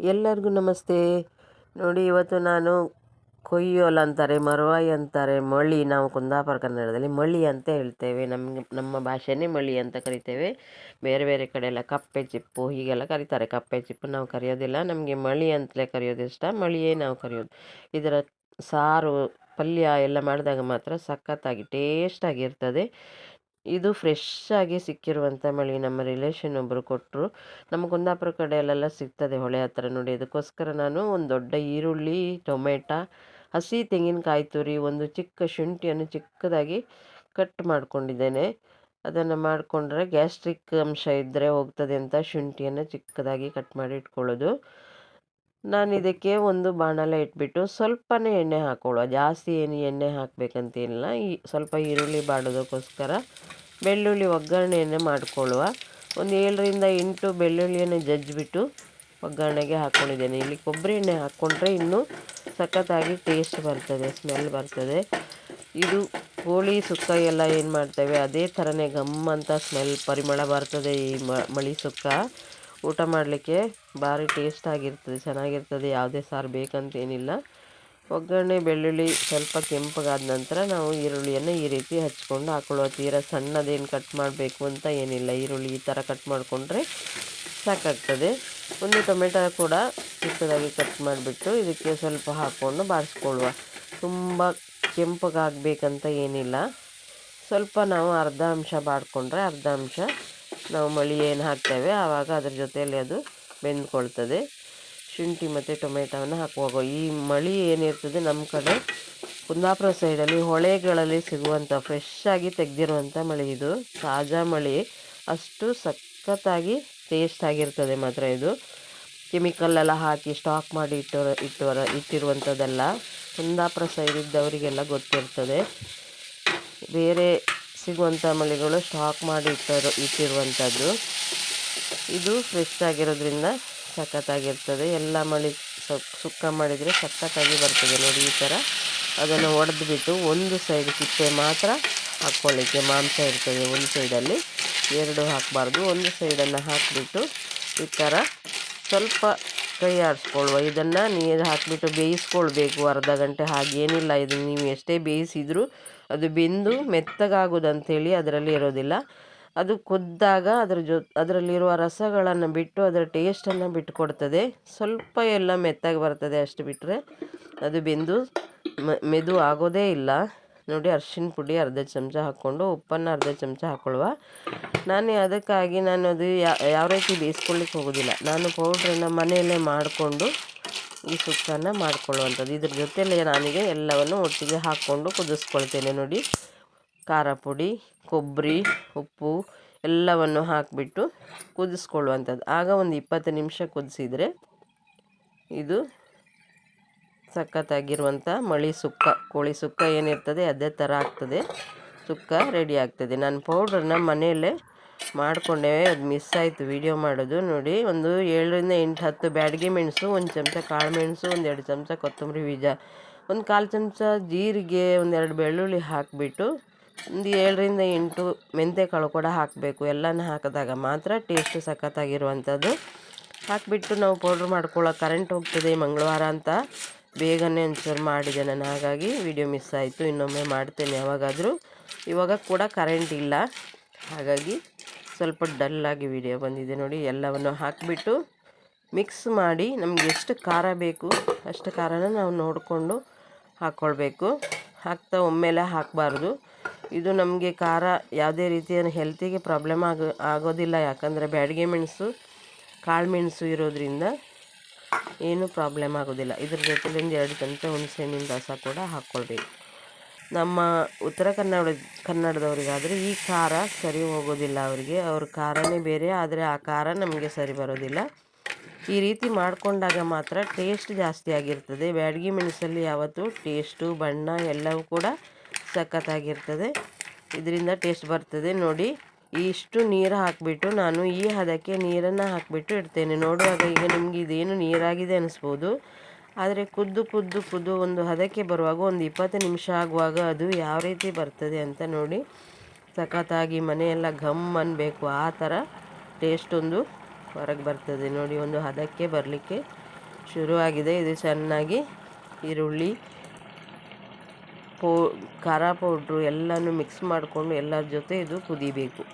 ಎಲ್ಲರಿಗೂ ನಮಸ್ತೆ. ನೋಡಿ, ಇವತ್ತು ನಾನು ಕೊಯ್ಯೋಲ್ ಅಂತಾರೆ ಮರವಾಯಿ ಅಂತಾರೆ, ಮಳಿ. ನಾವು ಕುಂದಾಪುರ ಕನ್ನಡದಲ್ಲಿ ಮಳಿ ಅಂತ ಹೇಳ್ತೇವೆ. ನಮಗೆ ನಮ್ಮ ಭಾಷೆನೇ ಮಳಿ ಅಂತ ಕರಿತೇವೆ. ಬೇರೆ ಬೇರೆ ಕಡೆ ಎಲ್ಲ ಕಪ್ಪೆ ಚಿಪ್ಪು, ಹೀಗೆಲ್ಲ ಕರೀತಾರೆ. ಕಪ್ಪೆ ಚಿಪ್ಪು ನಾವು ಕರೆಯೋದಿಲ್ಲ. ನಮಗೆ ಮಳಿ ಅಂತಲೇ ಕರೆಯೋದು ಇಷ್ಟ. ಮಳಿಯೇ ನಾವು ಕರೆಯೋದು. ಇದರ ಸಾರು, ಪಲ್ಯ ಎಲ್ಲ ಮಾಡಿದಾಗ ಮಾತ್ರ ಸಖತ್ತಾಗಿ ಟೇಸ್ಟಾಗಿರ್ತದೆ ಇದು ಫ್ರೆಶ್ ಆಗಿ ಸಿಕ್ಕಿರುವಂಥ ಮಳಿ ನಮ್ಮ ರಿಲೇಷನ್ ಒಬ್ಬರು ಕೊಟ್ಟರು ನಮ್ಮ ಕುಂದಾಪುರ ಕಡೆಯಲ್ಲೆಲ್ಲ ಸಿಗ್ತದೆ ಹೊಳೆ ಹತ್ರ ನೋಡಿ. ಅದಕ್ಕೋಸ್ಕರ ನಾನು ಒಂದು ದೊಡ್ಡ ಈರುಳ್ಳಿ, ಟೊಮೆಟೊ, ಹಸಿ ತೆಂಗಿನಕಾಯಿ ತುರಿ, ಒಂದು ಚಿಕ್ಕ ಶುಂಠಿಯನ್ನು ಚಿಕ್ಕದಾಗಿ ಕಟ್ ಮಾಡ್ಕೊಂಡಿದ್ದೇನೆ. ಅದನ್ನು ಮಾಡಿಕೊಂಡ್ರೆ ಗ್ಯಾಸ್ಟ್ರಿಕ್ ಅಂಶ ಇದ್ದರೆ ಹೋಗ್ತದೆ ಅಂತ ಶುಂಠಿಯನ್ನು ಚಿಕ್ಕದಾಗಿ ಕಟ್ ಮಾಡಿ ಇಟ್ಕೊಳ್ಳೋದು. ನಾನು ಇದಕ್ಕೆ ಒಂದು ಬಾಣಲೆ ಇಟ್ಬಿಟ್ಟು ಸ್ವಲ್ಪನೇ ಎಣ್ಣೆ ಹಾಕೊಳ್ಳುವ. ಜಾಸ್ತಿ ಏನು ಎಣ್ಣೆ ಹಾಕಬೇಕಂತೇನಿಲ್ಲ ಈ ಸ್ವಲ್ಪ ಈರುಳ್ಳಿ ಬಾಡೋದಕ್ಕೋಸ್ಕರ ಬೆಳ್ಳುಳ್ಳಿ ಒಗ್ಗರಣೆಯನ್ನು ಮಾಡಿಕೊಳ್ಳುವ. ಒಂದು ಏಳರಿಂದ ಎಂಟು ಬೆಳ್ಳುಳ್ಳಿಯನ್ನು ಜಜ್ಜಿಬಿಟ್ಟು ಒಗ್ಗರಣೆಗೆ ಹಾಕ್ಕೊಂಡಿದ್ದೇನೆ ಇಲ್ಲಿ ಕೊಬ್ಬರಿ ಎಣ್ಣೆ ಹಾಕ್ಕೊಂಡ್ರೆ ಇನ್ನೂ ಸಖತ್ತಾಗಿ ಟೇಸ್ಟ್ ಬರ್ತದೆ ಸ್ಮೆಲ್ ಬರ್ತದೆ. ಇದು ಕೋಳಿ ಸುಕ್ಕ ಎಲ್ಲ ಏನು ಮಾಡ್ತೇವೆ, ಅದೇ ಥರನೇ ಗಮ್ ಅಂತ ಸ್ಮೆಲ್ ಪರಿಮಳ ಬರ್ತದೆ ಈ ಮಳಿ ಸುಕ್ಕ. ಊಟ ಮಾಡಲಿಕ್ಕೆ ಭಾರಿ ಟೇಸ್ಟ್ ಆಗಿರ್ತದೆ, ಚೆನ್ನಾಗಿರ್ತದೆ. ಯಾವುದೇ ಸಾರು ಬೇಕಂತೇನಿಲ್ಲ. ಒಗ್ಗರಣೆ, ಬೆಳ್ಳುಳ್ಳಿ ಸ್ವಲ್ಪ ಕೆಂಪಗಾದ ನಂತರ ನಾವು ಈರುಳ್ಳಿಯನ್ನು ಈ ರೀತಿ ಹಚ್ಕೊಂಡು ಹಾಕೊಳ್ಳುವ ತೀರ ಸಣ್ಣದೇನು ಕಟ್ ಮಾಡಬೇಕು ಅಂತ ಏನಿಲ್ಲ. ಈರುಳ್ಳಿ ಈ ಥರ ಕಟ್ ಮಾಡಿಕೊಂಡ್ರೆ ಸಾಕಾಗ್ತದೆ. ಒಂದು ಟೊಮೆಟೊ ಕೂಡ ಚಿಕ್ಕದಾಗಿ ಕಟ್ ಮಾಡಿಬಿಟ್ಟು ಇದಕ್ಕೆ ಸ್ವಲ್ಪ ಹಾಕ್ಕೊಂಡು ಬಾಡಿಸ್ಕೊಳ್ಳುವ ತುಂಬ ಕೆಂಪಗಾಗಬೇಕಂತ ಏನಿಲ್ಲ. ಸ್ವಲ್ಪ ನಾವು ಅರ್ಧ ಅಂಶ ಬಾಡ್ಕೊಂಡ್ರೆ ಅರ್ಧ ಅಂಶ ನಾವು ಮಳಿ ಏನು ಹಾಕ್ತೇವೆ, ಆವಾಗ ಅದ್ರ ಜೊತೆಯಲ್ಲಿ ಅದು ಬೆಂದ್ಕೊಳ್ತದೆ. ಶುಂಠಿ ಮತ್ತು ಟೊಮೆಟೊವನ್ನು ಹಾಕುವಾಗ ಈ ಮಳಿ ಏನಿರ್ತದೆ, ನಮ್ಮ ಕಡೆ ಕುಂದಾಪುರ ಸೈಡಲ್ಲಿ ಹೊಳೆಗಳಲ್ಲಿ ಸಿಗುವಂಥ ಫ್ರೆಶ್ ಆಗಿ ತೆಗೆದಿರುವಂಥ ಮಳಿ ಇದು. ತಾಜಾ ಮಳಿ, ಅಷ್ಟು ಸಖತ್ತಾಗಿ ಟೇಸ್ಟ್ ಆಗಿರ್ತದೆ ಮಾತ್ರ ಇದು. ಕೆಮಿಕಲ್ಲೆಲ್ಲ ಹಾಕಿ ಸ್ಟಾಕ್ ಮಾಡಿ ಇಟ್ಟವರ ಇಟ್ಟವರ, ಇಟ್ಟಿರುವಂಥದ್ದೆಲ್ಲ ಕುಂದಾಪುರ ಸೈಡ್ ಇದ್ದವರಿಗೆಲ್ಲ ಗೊತ್ತಿರ್ತದೆ. ಬೇರೆ ಸಿಗುವಂಥ ಮಳೆಗಳು ಸ್ಟಾಕ್ ಮಾಡಿ ಇಟ್ಟರು ಇಟ್ಟಿರುವಂಥದ್ದು ಇದು ಫ್ರೆಶ್ ಆಗಿರೋದ್ರಿಂದ ಸಖತ್ತಾಗಿರ್ತದೆ. ಎಲ್ಲ ಮಳಿ ಸುಕ್ಕ ಮಾಡಿದರೆ ಸಖತ್ತಾಗಿ ಬರ್ತದೆ ನೋಡಿ ಈ ಥರ ಅದನ್ನು ಒಡೆದ್ಬಿಟ್ಟು ಒಂದು ಸೈಡ್ ಸಿಪ್ಪೆ ಮಾತ್ರ ಹಾಕ್ಕೊಳ್ಳಿಕ್ಕೆ ಮಾಂಸ ಇರ್ತದೆ ಒಂದು ಸೈಡಲ್ಲಿ ಎರಡು ಹಾಕಬಾರ್ದು. ಒಂದು ಸೈಡನ್ನು ಹಾಕಿಬಿಟ್ಟು ಈ ಥರ ಸ್ವಲ್ಪ ಕೈ ಇದನ್ನು ನೀರು ಹಾಕಿಬಿಟ್ಟು ಬೇಯಿಸ್ಕೊಳ್ಬೇಕು. ಅರ್ಧ ಗಂಟೆ ಹಾಗೇನಿಲ್ಲ ಇದು ನೀವು ಎಷ್ಟೇ ಬೇಯಿಸಿದರೂ ಅದು ಬೆಂದು ಮೆತ್ತಗಾಗೋದಂಥೇಳಿ ಅದರಲ್ಲಿ ಇರೋದಿಲ್ಲ. ಅದು ಕುದ್ದಾಗ ಅದರ ಜೊ, ಅದರಲ್ಲಿರುವ ರಸಗಳನ್ನು ಬಿಟ್ಟು ಅದರ ಟೇಸ್ಟನ್ನು ಬಿಟ್ಟು ಕೊಡ್ತದೆ ಸ್ವಲ್ಪ ಎಲ್ಲ ಮೆತ್ತಗೆ ಬರ್ತದೆ ಅಷ್ಟು ಬಿಟ್ಟರೆ ಅದು ಬೆಂದು ಮೆದು ಆಗೋದೇ ಇಲ್ಲ. ನೋಡಿ ಅರ್ಶಿನ ಪುಡಿ ಅರ್ಧ ಚಮಚ ಹಾಕ್ಕೊಂಡು ಉಪ್ಪನ್ನು ಅರ್ಧ ಚಮಚ ಹಾಕ್ಕೊಳ್ಳುವ ನಾನು ಅದಕ್ಕಾಗಿ ನಾನು ಅದು ಯಾವ ರೀತಿ ಬೇಯಿಸ್ಕೊಳ್ಳಿಕ್ಕೆ ಹೋಗೋದಿಲ್ಲ. ನಾನು ಪೌಡ್ರನ್ನು ಮನೆಯಲ್ಲೇ ಮಾಡಿಕೊಂಡು ಈ ಸುಕ್ಕನ್ನು ಮಾಡ್ಕೊಳ್ಳುವಂಥದ್ದು. ಇದ್ರ ಜೊತೆಯಲ್ಲೇ ನನಗೆ ಎಲ್ಲವನ್ನು ಒಟ್ಟಿಗೆ ಹಾಕ್ಕೊಂಡು ಕುದಿಸ್ಕೊಳ್ತೇನೆ ನೋಡಿ. ಖಾರ ಪುಡಿ, ಕೊಬ್ಬರಿ, ಉಪ್ಪು ಎಲ್ಲವನ್ನು ಹಾಕಿಬಿಟ್ಟು ಕುದಿಸ್ಕೊಳ್ಳುವಂಥದ್ದು. ಆಗ ಒಂದು ಇಪ್ಪತ್ತು ನಿಮಿಷ ಕುದಿಸಿದರೆ ಇದು ಸಖತ್ತಾಗಿರುವಂಥ ಮಳಿ ಸುಕ್ಕ, ಕೋಳಿ ಸುಕ್ಕ ಏನಿರ್ತದೆ ಅದೇ ಥರ ಆಗ್ತದೆ. ಸುಕ್ಕ ರೆಡಿ ಆಗ್ತದೆ. ನಾನು ಪೌಡ್ರನ್ನ ಮನೆಯಲ್ಲೇ ಮಾಡಿಕೊಂಡೆ. ಅದು ಮಿಸ್ ಆಯಿತು ವೀಡಿಯೋ ಮಾಡೋದು. ನೋಡಿ, ಒಂದು ಏಳರಿಂದ ಎಂಟು, ಹತ್ತು ಬ್ಯಾಡಗಿ ಮೆಣಸು, ಒಂದು ಚಮಚ ಕಾಳು ಮೆಣಸು, ಒಂದು ಎರಡು ಚಮಚ ಕೊತ್ತಂಬರಿ ಬೀಜ, ಒಂದು ಕಾಲು ಚಮಚ ಜೀರಿಗೆ ಒಂದೆರಡು ಬೆಳ್ಳುಳ್ಳಿ ಹಾಕಿಬಿಟ್ಟು ಒಂದು ಏಳರಿಂದ ಎಂಟು ಮೆಂತೆ ಕಾಳು ಕೂಡ ಹಾಕಬೇಕು. ಎಲ್ಲನೂ ಹಾಕಿದಾಗ ಮಾತ್ರ ಟೇಸ್ಟ್ ಸಖತ್ತಾಗಿರುವಂಥದ್ದು. ಹಾಕಿಬಿಟ್ಟು ನಾವು ಪೌಡ್ರ್ ಮಾಡ್ಕೊಳ್ಳೋ ಕರೆಂಟ್ ಹೋಗ್ತದೆ ಮಂಗಳವಾರ ಅಂತ. ಬೇಗನೆ ಒಂಚೂರು ಮಾಡಿದೆ ನಾನು. ಹಾಗಾಗಿ ವಿಡಿಯೋ ಮಿಸ್ ಆಯಿತು. ಇನ್ನೊಮ್ಮೆ ಮಾಡ್ತೇನೆ ಯಾವಾಗಾದರೂ. ಇವಾಗ ಕೂಡ ಕರೆಂಟ್ ಇಲ್ಲ. ಹಾಗಾಗಿ ಸ್ವಲ್ಪ ಡಲ್ಲಾಗಿ ವಿಡಿಯೋ ಬಂದಿದೆ ನೋಡಿ. ಎಲ್ಲವನ್ನು ಹಾಕಿಬಿಟ್ಟು ಮಿಕ್ಸ್ ಮಾಡಿ ನಮ್ಗೆ ಎಷ್ಟು ಖಾರ ಬೇಕು ಅಷ್ಟು ಖಾರನ ನಾವು ನೋಡಿಕೊಂಡು ಹಾಕ್ಕೊಳ್ಬೇಕು ಹಾಕ್ತಾ ಒಮ್ಮೆಲೆ ಹಾಕಬಾರ್ದು. ಇದು ನಮಗೆ ಖಾರ ಯಾವುದೇ ರೀತಿಯ ಹೆಲ್ತಿಗೆ ಪ್ರಾಬ್ಲಮ್ ಆಗೋ, ಆಗೋದಿಲ್ಲ. ಯಾಕಂದರೆ ಬ್ಯಾಡಿಗೆ ಮೆಣಸು, ಕಾಳು ಮೆಣಸು ಇರೋದ್ರಿಂದ ಏನೂ ಪ್ರಾಬ್ಲಮ್ ಆಗೋದಿಲ್ಲ. ಇದ್ರ ಜೊತೆಲಿಂದ ಎರಡು ಚಮಚ ಹುಣಸೆಹಣ್ಣಿನ ರಸ ಕೂಡ ಹಾಕ್ಕೊಳ್ಬೇಕು ನಮ್ಮ ಉತ್ತರ ಕನ್ನಡ, ಕನ್ನಡದವರಿಗಾದರೆ ಈ ಖಾರ ಸರಿ ಹೋಗೋದಿಲ್ಲ ಅವರಿಗೆ. ಅವ್ರ ಖಾರನೇ ಬೇರೆ, ಆದರೆ ಆ ಖಾರ ನಮಗೆ ಸರಿ ಬರೋದಿಲ್ಲ. ಈ ರೀತಿ ಮಾಡಿಕೊಂಡಾಗ ಮಾತ್ರ ಟೇಸ್ಟ್ ಜಾಸ್ತಿ ಆಗಿರ್ತದೆ. ಬ್ಯಾಡಗಿ ಮೆಣಸಲ್ಲಿ ಯಾವತ್ತೂ ಟೇಸ್ಟು ಬಣ್ಣ ಎಲ್ಲವೂ ಕೂಡ ಸಖತ್ತಾಗಿರ್ತದೆ. ಇದರಿಂದ ಟೇಸ್ಟ್ ಬರ್ತದೆ. ನೋಡಿ ಇಷ್ಟು ನೀರು ಹಾಕಿಬಿಟ್ಟು ನಾನು ಈ ಹದಕ್ಕೆ ನೀರನ್ನು ಹಾಕಿಬಿಟ್ಟು ಇಡ್ತೇನೆ. ನೋಡುವಾಗ ಈಗ ನಿಮಗೆ ಇದೇನು ನೀರಾಗಿದೆ ಅನಿಸ್ಬೋದು. ಆದರೆ ಕುದ್ದು ಕುದ್ದು ಕುದ್ದು ಒಂದು ಹದಕ್ಕೆ ಬರುವಾಗ ಒಂದು ಇಪ್ಪತ್ತು ನಿಮಿಷ ಆಗುವಾಗ ಅದು ಯಾವ ರೀತಿ ಬರ್ತದೆ ಅಂತ ನೋಡಿ. ಸಖತ್ತಾಗಿ ಮನೆಯೆಲ್ಲ ಘಮ್ ಅನ್ನಬೇಕು ಆ ಥರ ಟೇಸ್ಟ್ ಒಂದು ಹೊರಗೆ ಬರ್ತದೆ. ನೋಡಿ, ಒಂದು ಹದಕ್ಕೆ ಬರಲಿಕ್ಕೆ ಶುರುವಾಗಿದೆ. ಇದು ಚೆನ್ನಾಗಿ ಈರುಳ್ಳಿ, ಪೌ, ಖಾರ ಪೌಡ್ರು ಎಲ್ಲನೂ ಮಿಕ್ಸ್ ಮಾಡಿಕೊಂಡು ಎಲ್ಲರ ಜೊತೆ ಇದು ಕುದಿಬೇಕು.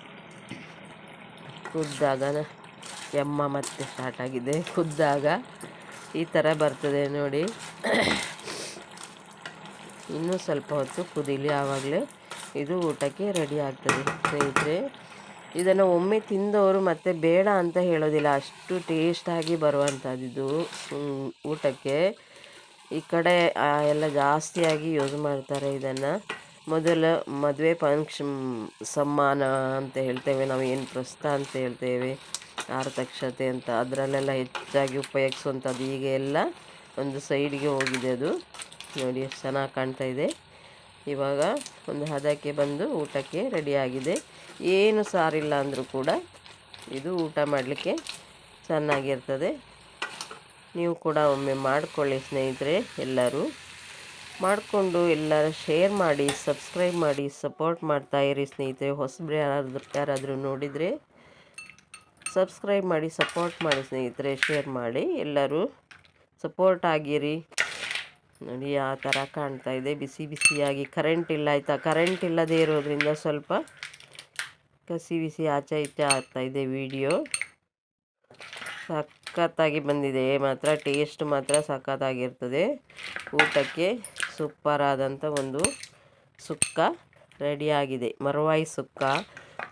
ಕುದ್ದಾಗ ಎಮ್ಮ ಮತ್ತೆ ಸ್ಟಾರ್ಟ್ ಆಗಿದೆ. ಕುದ್ದಾಗ ಈ ಥರ ಬರ್ತದೆ ನೋಡಿ. ಇನ್ನೂ ಸ್ವಲ್ಪ ಹೊತ್ತು ಕುದೀಲಿ ಆವಾಗಲೇ ಇದು ಊಟಕ್ಕೆ ರೆಡಿ ಆಗ್ತದೆ ಸ್ನೇಹಿತರೆ. ಇದನ್ನು ಒಮ್ಮೆ ತಿಂದವರು ಮತ್ತೆ ಬೇಡ ಅಂತ ಹೇಳೋದಿಲ್ಲ. ಅಷ್ಟು ಟೇಸ್ಟಾಗಿ ಬರುವಂಥದ್ದು ಇದು ಊಟಕ್ಕೆ. ಈ ಕಡೆ ಎಲ್ಲ ಜಾಸ್ತಿಯಾಗಿ ಯೂಸ್ ಮಾಡ್ತಾರೆ ಇದನ್ನು. ಮೊದಲು ಮದುವೆ ಫಂಕ್ಷನ್ ಸಮ್ಮಾನ ಅಂತ ಹೇಳ್ತೇವೆ, ನಾವು ಏನು ಪ್ರಸ್ತ ಅಂತ ಹೇಳ್ತೇವೆ ಆರತಕ್ಷತೆ ಅಂತ, ಅದರಲ್ಲೆಲ್ಲ ಹೆಚ್ಚಾಗಿ ಉಪಯೋಗಿಸುವಂಥದ್ದು ಈಗ ಎಲ್ಲ ಒಂದು ಸೈಡ್ಗೆ ಹೋಗಿದೆ ಅದು. ನೋಡಿ ಎಷ್ಟು ಚೆನ್ನಾಗಿ ಕಾಣ್ತಾ ಇದೆ. ಇವಾಗ ಒಂದು ಹದಕ್ಕೆ ಬಂದು ಊಟಕ್ಕೆ ರೆಡಿಯಾಗಿದೆ ಏನು ಸಾರಿಲ್ಲ ಅಂದರೂ ಕೂಡ ಇದು ಊಟ ಮಾಡಲಿಕ್ಕೆ ಚೆನ್ನಾಗಿರ್ತದೆ. ನೀವು ಕೂಡ ಒಮ್ಮೆ ಮಾಡಿಕೊಳ್ಳಿ ಸ್ನೇಹಿತರೆ ಎಲ್ಲರೂ. ಮಾಡಿಕೊಂಡು ಎಲ್ಲರೂ ಶೇರ್ ಮಾಡಿ ಸಬ್ಸ್ಕ್ರೈಬ್ ಮಾಡಿ ಸಪೋರ್ಟ್ ಮಾಡ್ತಾ ಇರಿ ಸ್ನೇಹಿತರೆ. ಹೊಸಬ್ರು ಯಾರಾದರೂ ಯಾರಾದರೂ ನೋಡಿದರೆ ಸಬ್ಸ್ಕ್ರೈಬ್ ಮಾಡಿ ಸಪೋರ್ಟ್ ಮಾಡಿ ಸ್ನೇಹಿತರೆ ಶೇರ್ ಮಾಡಿ. ಎಲ್ಲರೂ ಸಪೋರ್ಟ್ ಆಗಿರಿ. ನೋಡಿ, ಆ ಥರ ಕಾಣ್ತಾ ಇದೆ. ಬಿಸಿ ಬಿಸಿಯಾಗಿ ಕರೆಂಟ್ ಇಲ್ಲ ಆಯಿತಾ? ಕರೆಂಟ್ ಇಲ್ಲದೇ ಇರೋದ್ರಿಂದ ಸ್ವಲ್ಪ ಕಸಿ ಬಿಸಿ ಆಚೆ ಈಚೆ ಆಗ್ತಾಯಿದೆ ವಿಡಿಯೋ ಸಖತ್ತಾಗಿ ಬಂದಿದೆ. ಮಾತ್ರ ಟೇಸ್ಟ್ ಮಾತ್ರ ಸಖತ್ತಾಗಿರ್ತದೆ. ಊಟಕ್ಕೆ ಸೂಪರ್ ಆದಂಥ ಒಂದು ಸುಕ್ಕ ರೆಡಿಯಾಗಿದೆ. ಮರವಾಯಿ ಸುಕ್ಕ,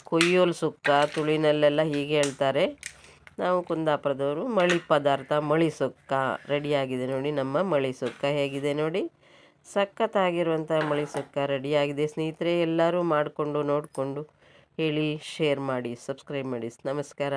ಕೊಯ್ಯೋಲ್ ಸುಕ್ಕ, ತುಳಿನಲ್ಲೆಲ್ಲ ಹೀಗೆ ಹೇಳ್ತಾರೆ. ನಾವು ಕುಂದಾಪುರದವರು ಮಳಿ ಪದಾರ್ಥ, ಮಳಿ ಸುಕ್ಕ ರೆಡಿಯಾಗಿದೆ ನೋಡಿ ನಮ್ಮ ಮಳಿ ಸುಕ್ಕ ಹೇಗಿದೆ ನೋಡಿ. ಸಖತ್ತಾಗಿರುವಂಥ ಮಳಿ ಸುಕ್ಕ ರೆಡಿಯಾಗಿದೆ. ಸ್ನೇಹಿತರೆ, ಎಲ್ಲರೂ ಮಾಡಿಕೊಂಡು ನೋಡಿಕೊಂಡು ಹೇಳಿ, ಶೇರ್ ಮಾಡಿ, ಸಬ್ಸ್ಕ್ರೈಬ್ ಮಾಡಿ. ನಮಸ್ಕಾರ.